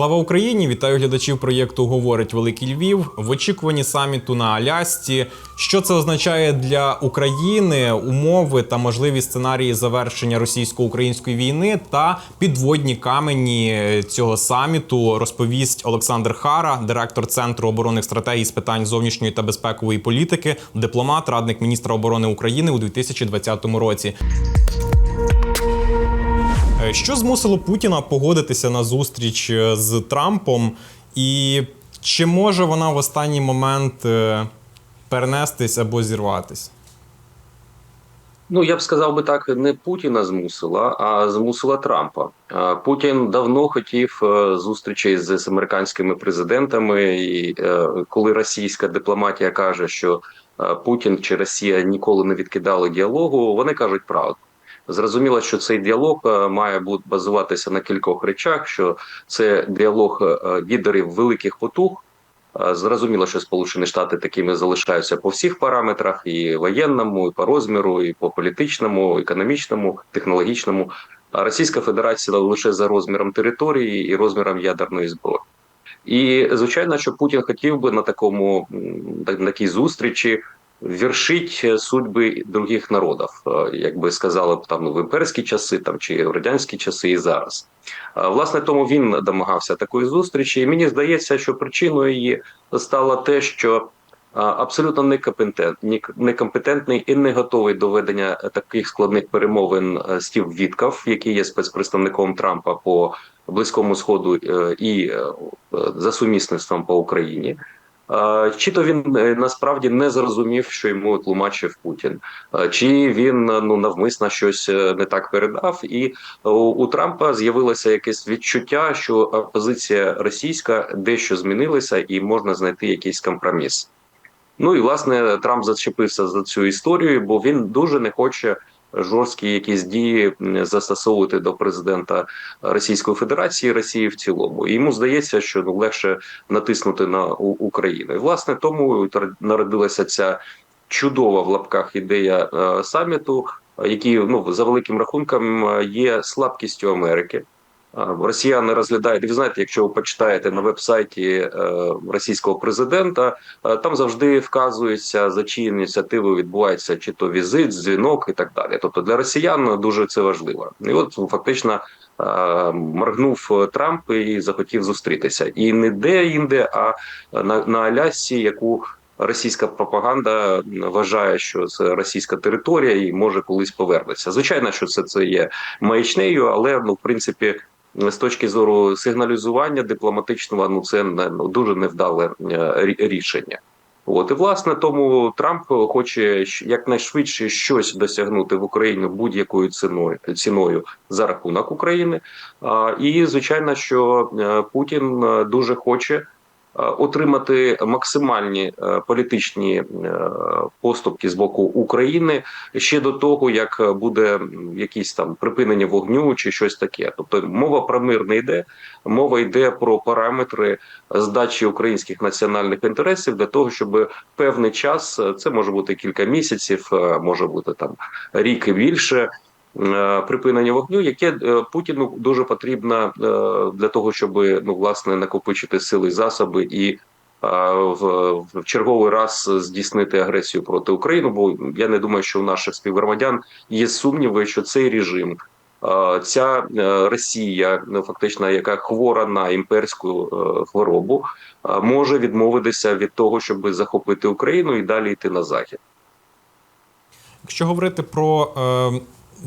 Слава Україні! Вітаю глядачів проєкту Говорить Великий Львів в очікуванні саміту на Алясці. Що це означає для України, умови та можливі сценарії завершення російсько-української війни та підводні камені цього саміту розповість Олександр Хара, директор Центру оборонних стратегій з питань зовнішньої та безпекової політики, дипломат, радник міністра оборони України у 2020 році. Е, Що змусило Путіна погодитися на зустріч е, з Трампом, і чи може вона в останній момент е, перенестись або зірватись? Ну, я б сказав би так, не Путіна змусила, а змусила Трампа. Путін давно хотів зустрічей з американськими президентами, і коли російська дипломатія каже, що Путін чи Росія ніколи не відкидали діалогу, вони кажуть правду. Зрозуміло, що цей діалог е, має бути базуватися на кількох речах: що це діалог е, лідерів великих потуг. Е, Зрозуміло, що Сполучені Штати такими залишаються по всіх параметрах: і воєнному, і по розміру, і по політичному, економічному, технологічному. А Російська Федерація лише за розміром території і розміром ядерної зброї. І звичайно, що Путін хотів би на такому на такій зустрічі вершить судьби других народів, е, як би сказали б там в імперські часи, там чи в радянські часи, і зараз. Е, Власне, тому він домагався такої зустрічі, і мені здається, що причиною її стало те, що е, абсолютно некомпетент, ні- некомпетентний і не готовий до ведення таких складних перемовин е, Стів Вітков, який є спецпредставником Трампа по близькому сходу е, і е, за сумісництвом по Україні. Е, Чи то він е, насправді не зрозумів, що йому тлумачив Путін, Е, чи він ну навмисно щось не так передав, і у, Трампа з'явилося якесь відчуття, що позиція російська дещо змінилася, і можна знайти якийсь компроміс. Ну і власне Трамп зачепився за цю історію, бо він дуже не хоче жорсткі якісь дії застосовувати до президента Російської Федерації Росії в цілому. І йому здається, що ну легше натиснути на Україну. І власне тому народилася ця чудова в лапках ідея е, саміту, який ну за великим рахунком е, є слабкістю Америки. Росіяни розглядають, ви знаєте, якщо ви почитаєте на вебсайті е, російського президента, е, там завжди вказується за чиї ініціативи відбувається чи то візит, дзвінок і так далі. Тобто для росіян дуже це важливо. І от фактично е, моргнув Трамп і захотів зустрітися. І не де інде, а на, на Алясці, яку російська пропаганда вважає, що це російська територія і може колись повернеться. Звичайно, що це, це є маячнею, але ну в принципі. З точки зору сигналізування дипломатичного, ну це не ну, дуже невдале е, рішення. От і власне тому Трамп хоче якнайшвидше щось досягнути в Україні будь-якою ціною ціною за рахунок України. І звичайно, що е, Путін е, дуже хоче е, отримати максимальні е, політичні е, поступки з боку України ще до того, як буде якісь там припинення вогню чи щось таке. Тобто мова про мир не йде, мова йде про параметри здачі українських національних інтересів для того, щоб певний час е, це може бути кілька місяців, е, може бути там рік і більше. Е, Припинення вогню, яке е, Путіну дуже потрібно е, для того, щоб ну власне накопичити сили засоби і в, черговий раз здійснити агресію проти України. Бо я не думаю, що у наших співгромадян є сумніви, що цей режим, ця Росія, ну фактично, яка хвора на імперську хворобу, може відмовитися від того, щоб захопити Україну і далі йти на захід. Якщо говорити про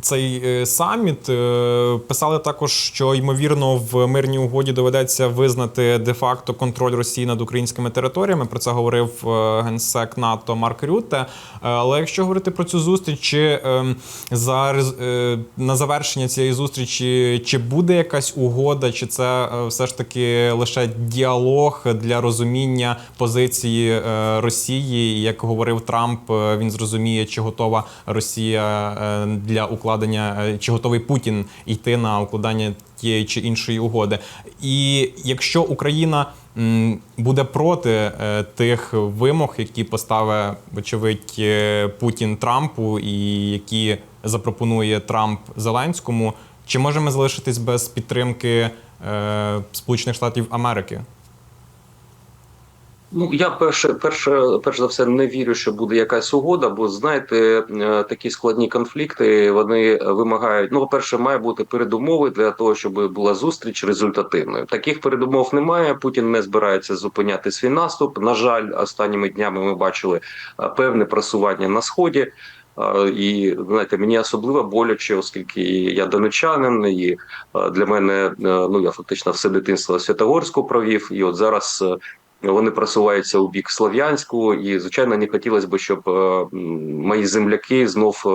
цей е, саміт, е, писали також, що ймовірно в мирній угоді доведеться визнати де-факто контроль Росії над українськими територіями. Про це говорив е, генсек НАТО Марк Рютте. Е, Але якщо говорити про цю зустріч, чи е, за на завершення цієї зустрічі, чи буде якась угода, чи це все ж таки лише діалог для розуміння позиції Росії? Як говорив Трамп, він зрозуміє, чи готова Росія для укладення, е, чи готовий Путін йти на укладання тієї чи іншої угоди. І якщо Україна буде проти е, тих вимог, які поставить, вочевидь, е, Путін Трампу, і які запропонує Трамп Зеленському, чи можемо залишитись без підтримки Сполучених Штатів Америки? Ну я перше, перше, перш за все, не вірю, що буде якась угода, бо знаєте, е, такі складні конфлікти вони вимагають. Ну, по-перше, має бути передумови для того, щоб була зустріч результативною. Таких передумов немає. Путін не збирається зупиняти свій наступ. На жаль, останніми днями ми бачили е, певне просування на сході. Е, І знаєте, мені особливо боляче, оскільки я донечанин, і для мене ну я фактично все дитинство Святогорську провів, і от зараз вони просуваються у бік Слов'янську, і звичайно не хотілося б, щоб е, мої земляки знов е,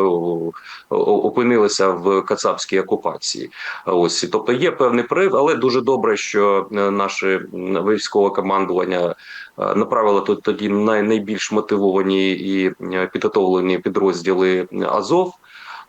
опинилися в кацапській окупації. Ось тобто є певний прив, але дуже добре, що е, наше військове командування направило тут тоді найбільш мотивовані і підготовлені підрозділи Азов.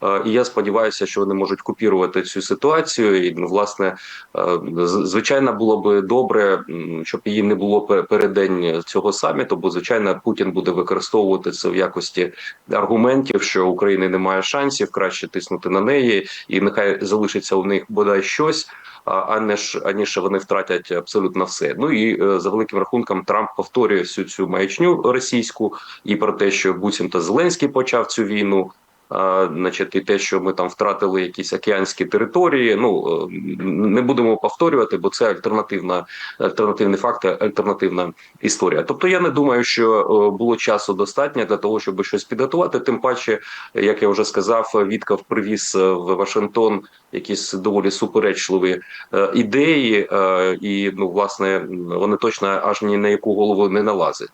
Е, І я сподіваюся, що вони можуть купірувати цю ситуацію. І ну, власне, е, звичайно, було би добре, щоб її не було пе- переддень цього саміту, бо звичайно Путін буде використовувати це в якості аргументів, що України немає шансів краще тиснути на неї, і нехай залишиться у них бодай щось. а- Аніж аніж вони втратять абсолютно все. Ну і е, за великим рахунком Трамп повторює всю цю маячню російську і про те, що буцімто Зеленський почав цю війну. Значить, і те, що ми там втратили якісь океанські території. Ну е, не будемо повторювати, бо це альтернативна альтернативний факт, альтернативна історія. Тобто, я не думаю, що е, було часу достатньо для того, щоб щось підготувати. Тим паче, як я вже сказав, Вітков привіз е, в Вашингтон якісь доволі суперечливі ідеї, і ну власне вони точно аж ні на яку голову не налазять.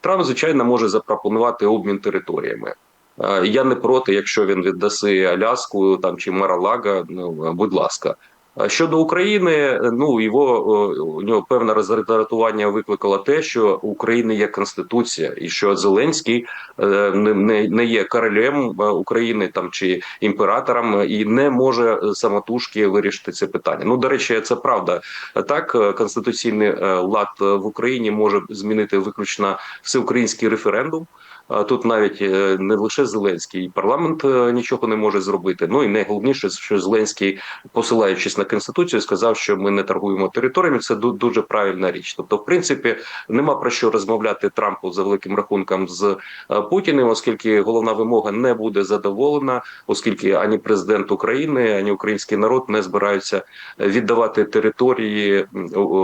Трамп, звичайно, може запропонувати обмін територіями. Я не проти, якщо він віддаси Аляску там чи Маралага, ну будь ласка. Щодо України, ну його у нього певне роздратування викликало те, що у України є конституція, і що Зеленський е, не, не, є королем е, України там чи імператором і не може самотужки вирішити це питання. Ну до речі, це правда. Так, е, конституційний лад в Україні може змінити виключно всеукраїнський референдум. Тут навіть е, не лише Зеленський, і парламент е, нічого не може зробити. Ну і найголовніше, що Зеленський, посилаючись на конституцію, сказав, що ми не торгуємо територіями. Це дуже правильна річ. Тобто, в принципі, нема про що розмовляти Трампу за великим рахунком з е, Путіним, оскільки головна вимога не буде задоволена, оскільки ані президент України, ані український народ не збираються віддавати території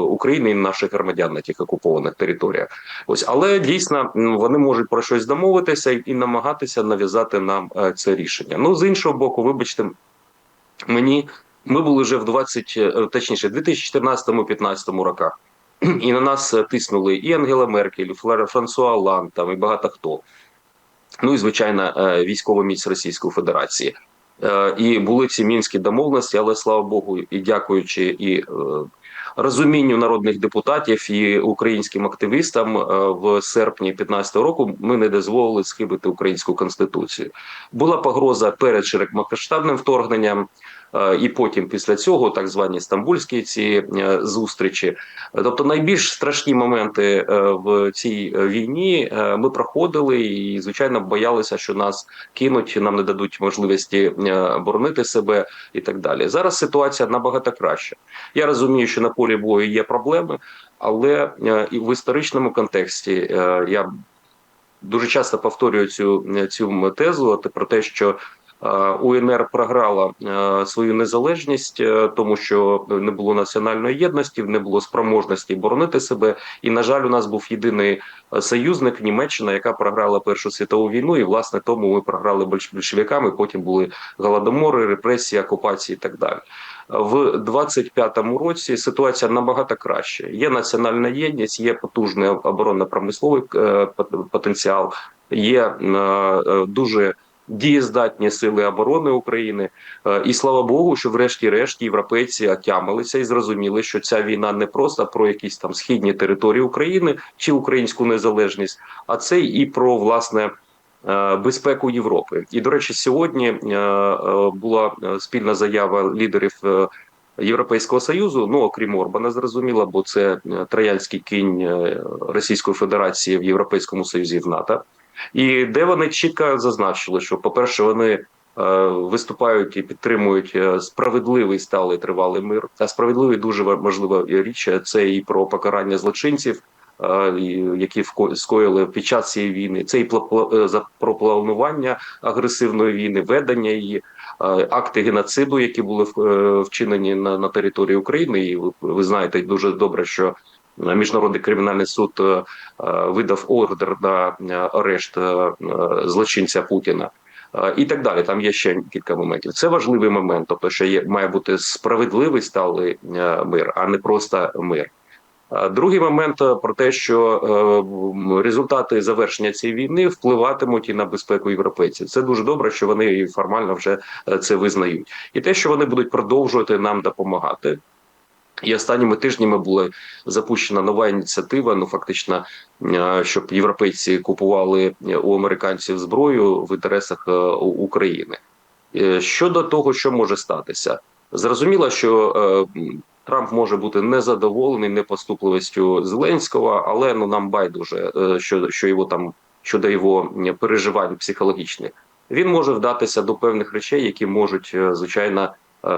України і наших громадян на тих окупованих територіях. Ось, але дійсно вони можуть про щось домовитися і, намагатися нав'язати нам е, це рішення. Ну з іншого боку, вибачте, мені ми були вже в 20, е, точніше, 2014-15 роках. І на нас е, тиснули і Ангела Меркель, і Франсуа Оланд, там і багато хто. Ну і звичайно, військова міць Російської Федерації. І були ці мінські домовленості, але слава Богу, і дякуючи і розумінню народних депутатів і українським активістам е, в серпні 15 року ми не дозволили схибити українську конституцію. Була погроза перед широкомасштабним вторгненням. Е, І потім після цього так звані стамбульські ці е, зустрічі, тобто найбільш страшні моменти е, в цій війні ми проходили і звичайно боялися, що нас кинуть, нам не дадуть можливості боронити себе і так далі. Зараз ситуація набагато краща. Я розумію, що на полі бою є проблеми, але і в історичному контексті я дуже часто повторюю цю, цю тезу про те, що УНР програла е, свою незалежність, е, тому що не було національної єдності, не було спроможності боронити себе. І на жаль, у нас був єдиний е, союзник Німеччина, яка програла Першу світову війну, і власне тому ми програли большевикам, Потім були голодомори, репресії, окупації і так далі. В 25-му році ситуація набагато краще. Є національна єдність, є потужний оборонно-промисловий е, потенціал, є е, е, дуже дієздатні сили оборони України. Е, І слава Богу, що врешті-решт європейці отямилися і зрозуміли, що ця війна не просто про якісь там східні території України чи українську незалежність, а це і про власне. е, Безпеку Європи, і до речі, сьогодні е, була спільна заява лідерів Європейського союзу. Ну окрім Орбана, зрозуміло, бо це троянський кінь Російської Федерації в Європейському Союзі в НАТО. І де вони чітко зазначили, що, по-перше, вони е, виступають і підтримують е, справедливий сталий тривалий мир. А справедливий дуже важлива річ. е, Це і про покарання злочинців, які скоїли під час цієї війни. Це і про планування агресивної війни, ведення її, акти геноциду, які були вчинені на, на території України. І ви, ви знаєте дуже добре, що міжнародний кримінальний суд е, е, видав ордер на е, арешт злочинця Путіна. І так далі, там є ще кілька моментів. Це важливий момент, тобто, що є має бути справедливий сталий мир, а не просто мир. Другий момент про те, що результати завершення цієї війни впливатимуть і на безпеку європейців. Це дуже добре, що вони формально вже це визнають, і те, що вони будуть продовжувати нам допомагати. І останніми тижнями була запущена нова ініціатива. Ну фактично, е, щоб європейці купували у американців зброю в інтересах е, України. Е, Щодо того, що може статися, зрозуміло, що Трамп може бути незадоволений непоступливістю Зеленського, але ну нам байдуже, що, що його там щодо його переживань психологічних. Він може вдатися до певних речей, які можуть звичайно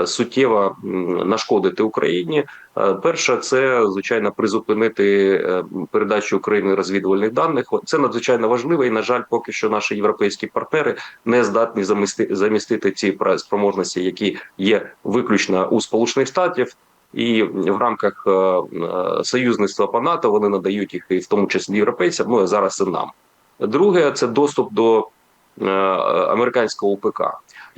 суттєво нашкодити Україні. Е, Перше, це звичайно призупинити е, передачу України розвідувальних даних. Це надзвичайно важливо, і на жаль, поки що наші європейські партнери не здатні замісти, замістити ці спроможності, які є виключно у Сполучених Штатів. І в рамках е, е, союзництва по НАТО вони надають їх і в тому числі європейцям. Ну а зараз і нам. Друге, це доступ до е, американського УПК.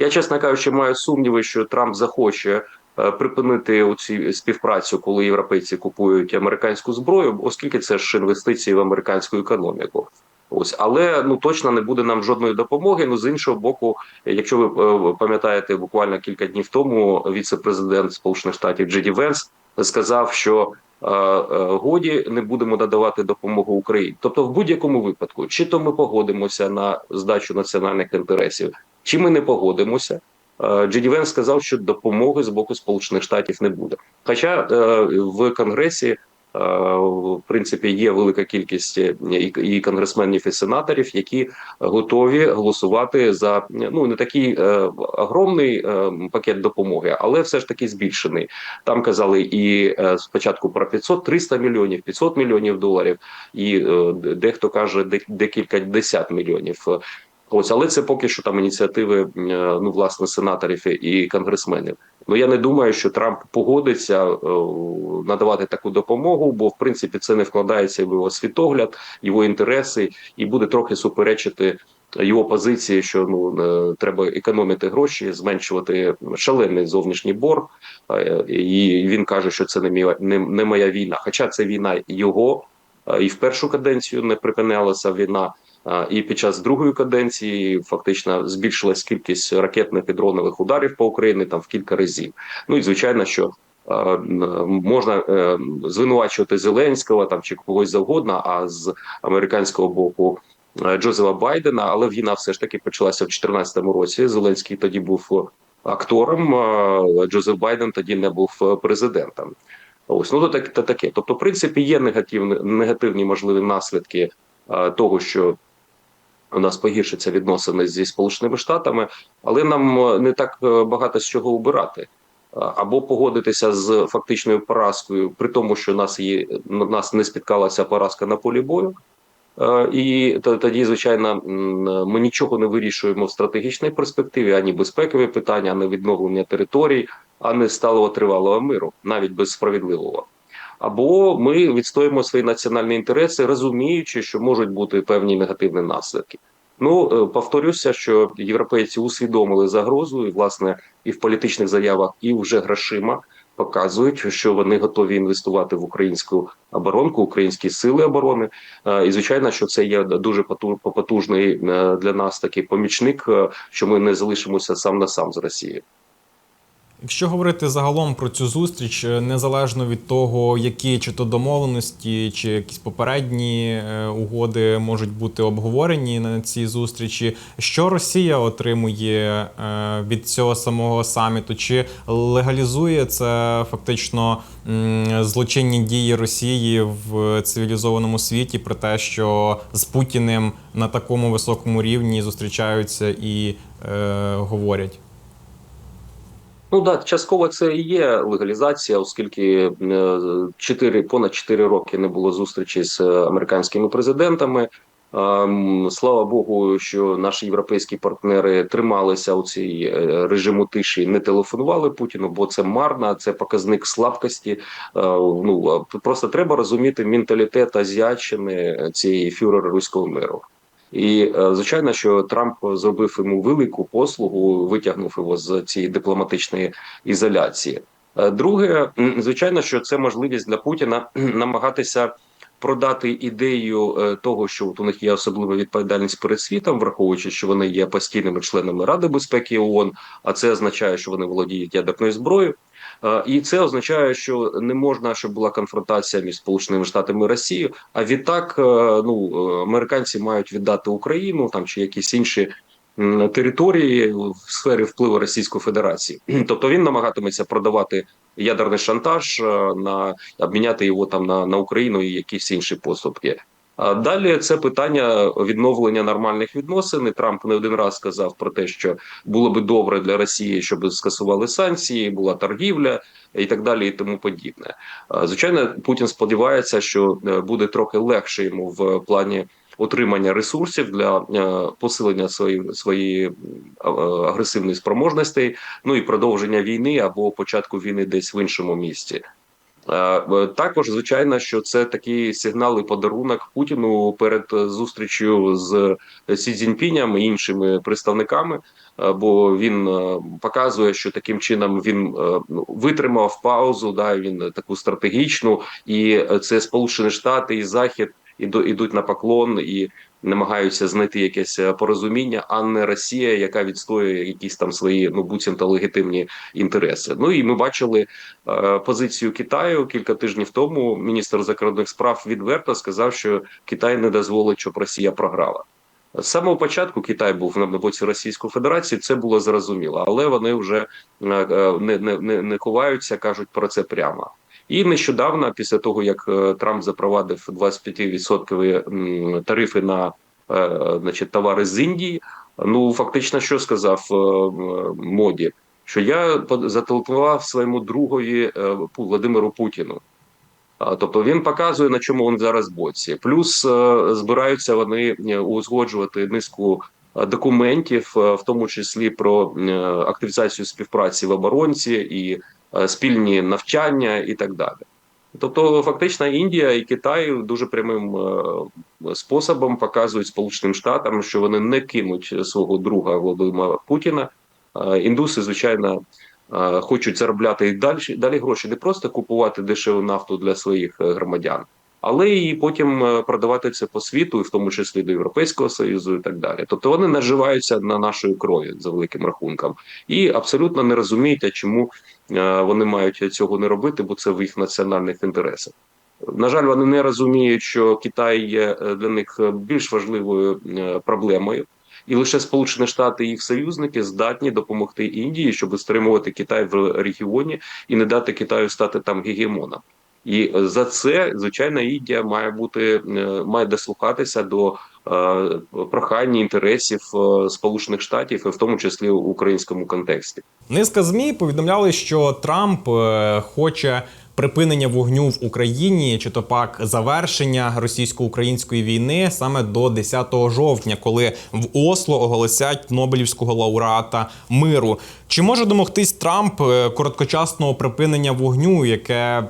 Я, чесно кажучи, маю сумніви, що Трамп захоче е, припинити оці співпрацю, коли європейці купують американську зброю, оскільки це ж інвестиції в американську економіку. Ось, але ну точно не буде нам жодної допомоги. Ну з іншого боку, якщо ви е, пам'ятаєте, буквально кілька днів тому віце-президент Сполучених Штатів Джеді Венс сказав, що е, годі не будемо надавати допомогу Україні. Тобто, в будь-якому випадку, чи то ми погодимося на здачу національних інтересів, чи ми не погодимося. Е, Джеді Венс сказав, що допомоги з боку Сполучених Штатів не буде. Хоча е, в Конгресі. е, В принципі, є велика кількість і, конгресменів і сенаторів, які готові голосувати за ну не такий огромний пакет допомоги, але все ж таки збільшений. Там казали і спочатку про 500-300 мільйонів, 500 мільйонів доларів, і дехто каже де- декілька десят мільйонів. Ось, але це поки що там ініціативи е, ну власне сенаторів і конгресменів. Ну я не думаю, що Трамп погодиться е, надавати таку допомогу, бо в принципі це не вкладається в його світогляд, його інтереси, і буде трохи суперечити його позиції, що ну е, треба економити гроші, зменшувати шалений зовнішній борг. І він каже, що це не мій не, не моя війна. Хоча це війна його, і в першу каденцію не припинялася війна. І під час другої каденції фактично збільшилась кількість ракетних і дронових ударів по Україні там в кілька разів. Ну і звичайно, що е, можна е, звинувачувати Зеленського там чи когось завгодно, а з американського боку. е, Джозефа Байдена, але війна все ж таки почалася в 2014 році. Зеленський тоді був актором. Джозеф Байден тоді не був е, президентом. Ось ну то так то таке. Тобто, в принципі, є негативні негативні можливі наслідки е, того, що у нас погіршаться відносини зі сполученими штатами, але нам е, не так е, багато з чого обирати. Е, Або погодитися з фактичною поразкою, при тому, що нас є нас не спіткалася поразка на полі бою. І то- тоді, звичайно, ми нічого не вирішуємо в стратегічній перспективі, ані безпекові питання, ані відновлення територій, ані сталого тривалого миру, навіть без справедливого. Або ми відстоїмо свої національні інтереси, розуміючи, що можуть бути певні негативні наслідки. Ну е, повторюся, що європейці усвідомили загрозу, і власне і в політичних заявах, і вже грошима показують, що вони готові інвестувати в українську оборонку, українські сили оборони. Е, І звичайно, що це є дуже поту- потужний е, для нас такий помічник, що ми не залишимося сам на сам з Росією. Якщо говорити загалом про цю зустріч, е, незалежно від того, які чи то домовленості, чи якісь попередні е, угоди можуть бути обговорені на цій зустрічі, що Росія отримує е, від цього самого саміту? Чи легалізує це фактично злочинні дії Росії в цивілізованому світі про те, що з Путіним на такому високому рівні зустрічаються і е, говорять. Ну так, частково це і є легалізація, оскільки е, чотири понад 4 роки не було зустрічі з е, американськими президентами. Слава Богу, що наші європейські партнери трималися у цій е, режиму тиші, не телефонували Путіну, бо це марно, це показник слабкості. Е, Ну просто треба розуміти менталітет азіатчини цієї фюрера руського миру. І е, звичайно, що Трамп зробив йому велику послугу, витягнув його з цієї дипломатичної ізоляції. Е, Друге, звичайно, що це можливість для Путіна намагатися продати ідею е, того, що от у них є особлива відповідальність перед світом, враховуючи, що вони є постійними членами Ради безпеки ООН, а це означає, що вони володіють ядерною зброєю. Е, І це означає, що не можна, щоб була конфронтація між Сполученими Штатами і Росією. А відтак, е, ну е, американці мають віддати Україну там чи якісь інші території в сфері впливу Російської Федерації. Тобто він намагатиметься продавати ядерний шантаж на обміняти його там на, на Україну і якісь інші поступки. Далі це питання відновлення нормальних відносин. І Трамп не один раз сказав про те, що було би добре для Росії, щоб скасували санкції, була торгівля і так далі, і тому подібне. Звичайно, Путін сподівається, що е, буде трохи легше йому в плані отримання ресурсів для е, посилення своєї своєї а- агресивної спроможності, ну і продовження війни або початку війни десь в іншому місті. Е, е, Також звичайно, що це такий сигнал і подарунок Путіну перед е, зустрічю з Сі Цзіньпінем і іншими представниками. Бо він показує, що таким чином він витримав паузу. Да, він таку стратегічну, і це Сполучені Штати і Захід іду- ідуть на поклон і намагаються знайти якесь е, порозуміння, а не Росія, яка відстоює якісь там свої ну буцімто легітимні інтереси. Ну і ми бачили е, позицію Китаю кілька тижнів тому. Міністр закордонних справ відверто сказав, що Китай не дозволить, щоб Росія програла. З самого початку Китай був на боці Російської Федерації. Це було зрозуміло, але вони вже е, е, не, не, не, не ховаються, кажуть про це прямо. І нещодавно, після того як е, Трамп запровадив 25% м, тарифи на е, значить, товари з Індії, ну фактично, що сказав е, моді, що я зателефонував своєму другові е, Владимиру Путіну. Тобто він показує, на чому він зараз боці. Плюс е, збираються вони е, узгоджувати низку е, документів, е, в тому числі про е, активізацію співпраці в оборонці і е, спільні навчання і так далі. Тобто, фактично, Індія і Китай дуже прямим е, способом показують Сполученим Штатам, що вони не кинуть свого друга Володимира Путіна. Е, Індуси, звичайно, е, хочуть заробляти і далі далі гроші, не просто купувати дешеву нафту для своїх е, громадян, але і потім е, продавати це по світу, і в тому числі до Європейського союзу, і так далі. Тобто вони наживаються на нашої крові за великим рахунком, і абсолютно не розуміють, чому е, вони мають цього не робити, бо це в їх національних інтересах. На жаль, вони не розуміють, що Китай є е, для них більш важливою проблемою, і лише Сполучені Штати і їх союзники здатні допомогти Індії, щоб стримувати Китай в регіоні і не дати Китаю стати там гегемоном. І е, за це звичайно Індія має бути е, має дослухатися до прохання прохань інтересів е, Сполучених Штатів, і в тому числі в українському контексті. Низка змі повідомляли, що Трамп е, хоче припинення вогню в Україні, чи то пак завершення російсько-української війни саме до 10 жовтня, коли в Осло оголосять Нобелівського лауреата миру. Чи може домогтись Трамп е, короткочасного припинення вогню, яке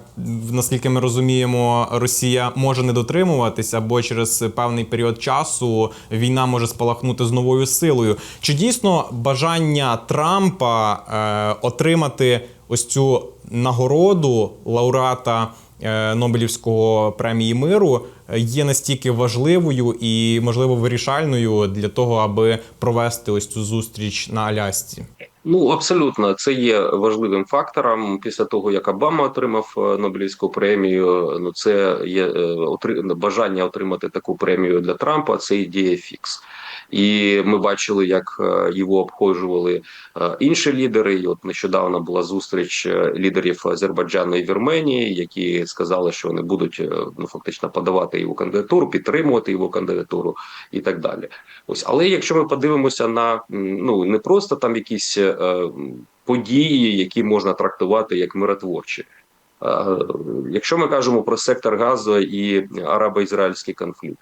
наскільки ми розуміємо, Росія може не дотримуватися, або через певний період часу війна може спалахнути з новою силою? Чи дійсно бажання Трампа е, отримати ось цю нагороду лауреата е, Нобелівського премії миру е, є настільки важливою і, можливо, вирішальною для того, аби провести ось цю зустріч на Алясці? Ну абсолютно, це є важливим фактором. Після того як Обама отримав е, Нобелівську премію, ну це є бажання отримати таку премію для Трампа. Це ідея фікс. І ми бачили, як е, його обходжували е, інші лідери. І от нещодавно була зустріч е, лідерів Азербайджану і Вірменії, які сказали, що вони будуть ну фактично подавати його кандидатуру, підтримувати його кандидатуру і так далі. Ось, але якщо ми подивимося на ну не просто там якісь е, події, які можна трактувати як миротворчі. Якщо ми кажемо про сектор газу і арабо-ізраїльський конфлікт,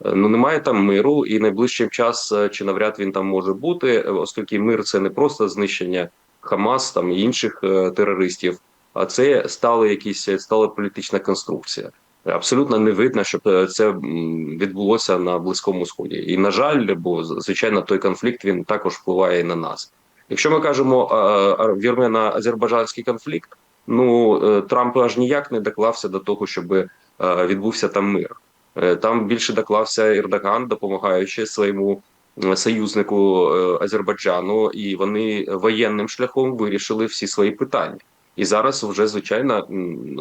ну немає там миру, і найближчим час е, чи навряд він там може бути, е, оскільки мир це не просто знищення Хамас там і інших е, терористів, а це стала якісь стала політична конструкція. Абсолютно не видно, щоб е, це відбулося на близькому сході, і на жаль, бо звичайно той конфлікт він також впливає і на нас. Якщо ми кажемо вірмено-азербайджанський конфлікт, ну е, Трамп аж ніяк не доклався до того, щоб е, відбувся там мир. Е, Там більше доклався Ердоган, допомагаючи своєму союзнику е, Азербайджану, і вони воєнним шляхом вирішили всі свої питання. І зараз вже звичайно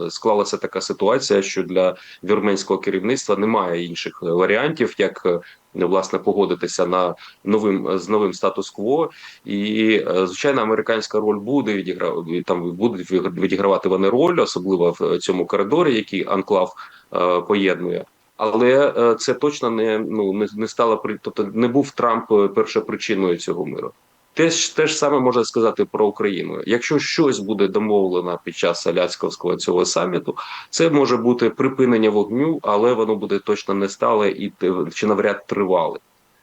склалася така ситуація, що для вірменського керівництва немає інших варіантів, як е, власне погодитися на новим з новим статус-кво, і звичайно, американська роль буде відігравати там будуть відігравати вони роль, особливо в цьому коридорі, який анклав поєднує. Але е, це точно не ну не, не стало тобто не був Трамп е, першопричиною цього миру. Теж те ж саме можна сказати про Україну. Якщо щось буде домовлено під час аляцького цього саміту, це може бути припинення вогню, але воно буде точно не стале і те- чи навряд тривале.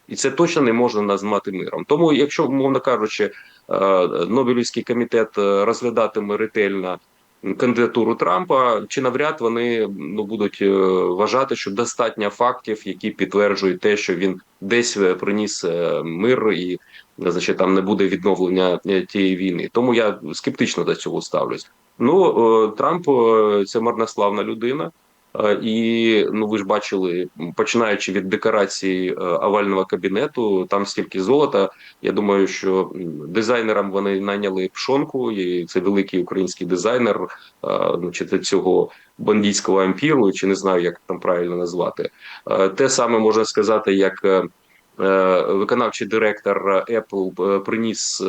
І це точно не можна назвати миром. Тому, якщо, мовно кажучи, е, Нобелівський комітет е, розглядатиме ретельно кандидатуру Трампа, чи навряд вони ну будуть е, вважати, що достатньо фактів, які підтверджують те, що він десь е, приніс е, мир і значить там не буде відновлення тієї війни. Тому я скептично до цього ставлюсь. Ну Трамп це марнославна людина. Е, І ну ви ж бачили, починаючи від декорації е, овального кабінету, там стільки золота. Я думаю, що дизайнерам вони найняли пшонку, і це великий український дизайнер, е, значить, цього бандитського ампіру, чи не знаю, як там правильно назвати. Те саме можна сказати, як. Виконавчий директор Apple приніс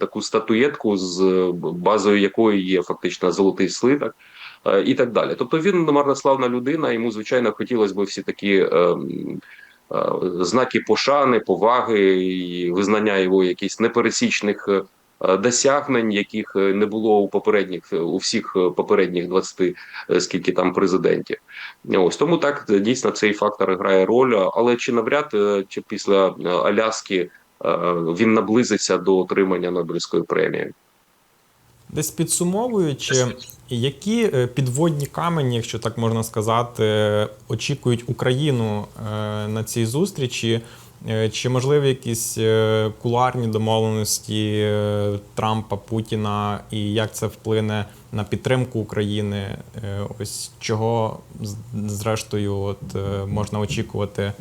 таку статуєтку, з базою якої є фактично золотий слиток і так далі. Тобто він марнославна людина. Йому звичайно хотілося б всі такі е, е, знаки пошани, поваги і визнання його якихось непересічних е, досягнень, яких е, не було у попередніх у всіх е, попередніх 20 е, скільки там президентів. Ось тому так дійсно цей фактор грає роль. Але чи навряд е, чи після е, Аляски е, він наблизиться до отримання Нобелівської премії? Десь підсумовуючи, які е, підводні камені, якщо так можна сказати, очікують Україну е, на цій зустрічі? Е, Чи можливі якісь кулуарні домовленості Трампа, Путіна, і як це вплине на підтримку України? Ось чого зрештою от, можна очікувати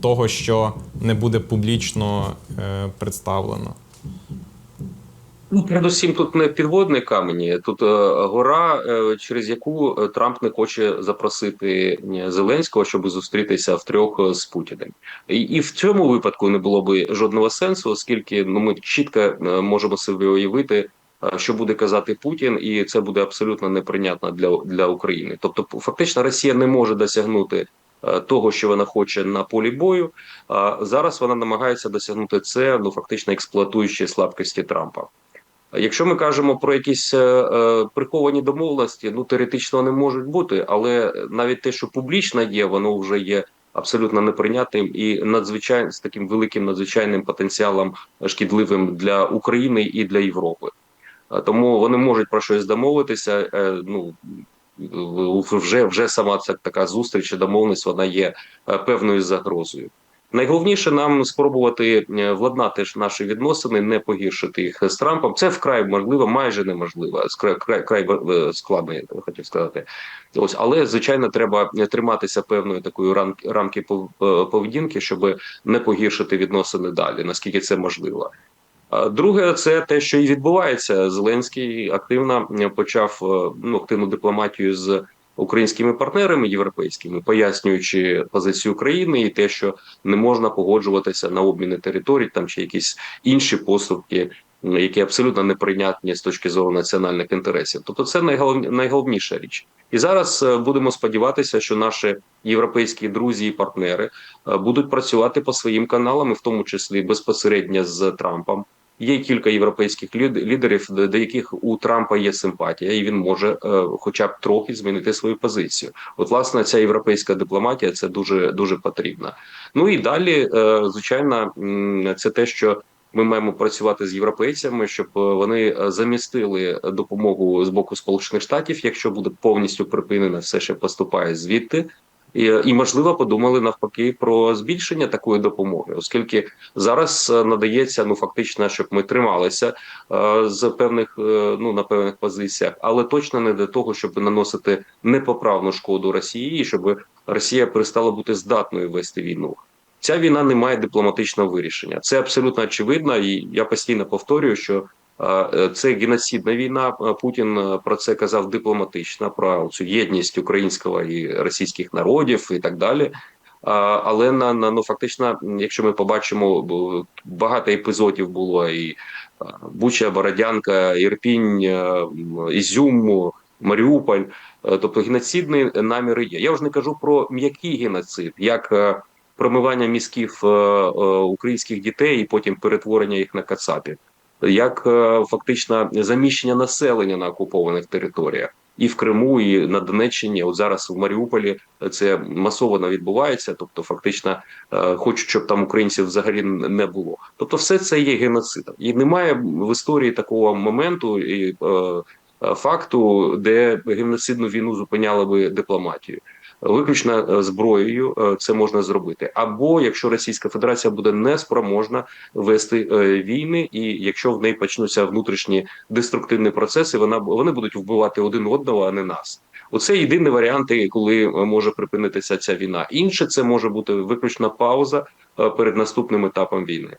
того, що не буде публічно представлено? Ну, передусім, тут не підводні камені, тут е, гора, е, через яку е, Трамп не хоче запросити Зеленського, щоб зустрітися втрьох з Путіним. І, і в цьому випадку не було би жодного сенсу, оскільки ну ми чітко можемо собі уявити, що буде казати Путін, і це буде абсолютно неприйнятно для, для України. Тобто, фактично, Росія не може досягнути. Того, що вона хоче на полі бою, а зараз вона намагається досягнути це, ну фактично експлуатуючи слабкості Трампа. Якщо ми кажемо про якісь е, е, приховані домовленості, ну теоретично вони можуть бути, але навіть те, що публічно є, воно вже є абсолютно неприйнятним і надзвичайно з таким великим надзвичайним потенціалом шкідливим для України і для Європи. Е, Тому вони можуть про щось домовитися. е, Ну вже вже сама ця така зустріч домовленість вона є е, певною загрозою. Найголовніше нам спробувати е, владнати ж наші відносини, не погіршити їх з Трампом. Це вкрай можливо, майже неможливо. Край, край е, складно, я хотів сказати. Ось, але звичайно, треба триматися певної такої рамки рамки е, поведінки, щоб не погіршити відносини далі, наскільки це можливо. Друге, це те, що і відбувається. Зеленський активно почав ну, активну дипломатію з українськими партнерами європейськими, пояснюючи позицію України і те, що не можна погоджуватися на обміни територій там чи якісь інші поступки, які абсолютно неприйнятні з точки зору національних інтересів. Тобто, це найголов... найголовніша річ. І зараз е, будемо сподіватися, що наші європейські друзі і партнери е, будуть працювати по своїм каналам, в тому числі безпосередньо з Трампом. Є кілька європейських лідерів, до яких у Трампа є симпатія, і він може, е, хоча б трохи змінити свою позицію. От, власне, ця європейська дипломатія це дуже дуже потрібна. Ну і далі, е, звичайно, це те, що ми маємо працювати з європейцями, щоб е, вони замістили допомогу з боку Сполучених Штатів, якщо буде повністю припинена, все ще поступає звідти. І, можливо подумали навпаки про збільшення такої допомоги, оскільки зараз е, надається ну фактично, щоб ми трималися е, з певних е, ну на певних позиціях, але точно не для того, щоб наносити непоправну шкоду Росії, і щоб Росія перестала бути здатною вести війну. Ця війна не має дипломатичного вирішення. Це абсолютно очевидно, і я постійно повторюю, що це геноцидна війна. Е, Путін е, про це казав дипломатично, про цю єдність українського і російських народів і так далі. Але на, на ну фактично, якщо ми побачимо, багато епізодів було і Буча, Бородянка, Ірпінь, е, Ізюм, Маріуполь, е, тобто геноцидні наміри є. Я вже не кажу про м'який геноцид, як е, промивання мізків е, е, українських дітей і потім перетворення їх на кацапів, як е, фактично заміщення населення на окупованих територіях. І в Криму, і на Донеччині, от зараз в Маріуполі це масово відбувається. Тобто, фактично, е, хочуть, щоб там українців взагалі не було. Тобто, все це є геноцидом, і немає в історії такого моменту і е, факту, де геноцидну війну зупиняли би дипломатію. Виключно е, зброєю е, це можна зробити, або якщо Російська Федерація буде неспроможна вести е, війни, і якщо в неї почнуться внутрішні деструктивні процеси, вона вони будуть вбивати один одного, а не нас. Оце єдині варіанти, коли може припинитися ця війна. Інше це може бути виключно пауза перед наступним етапом війни.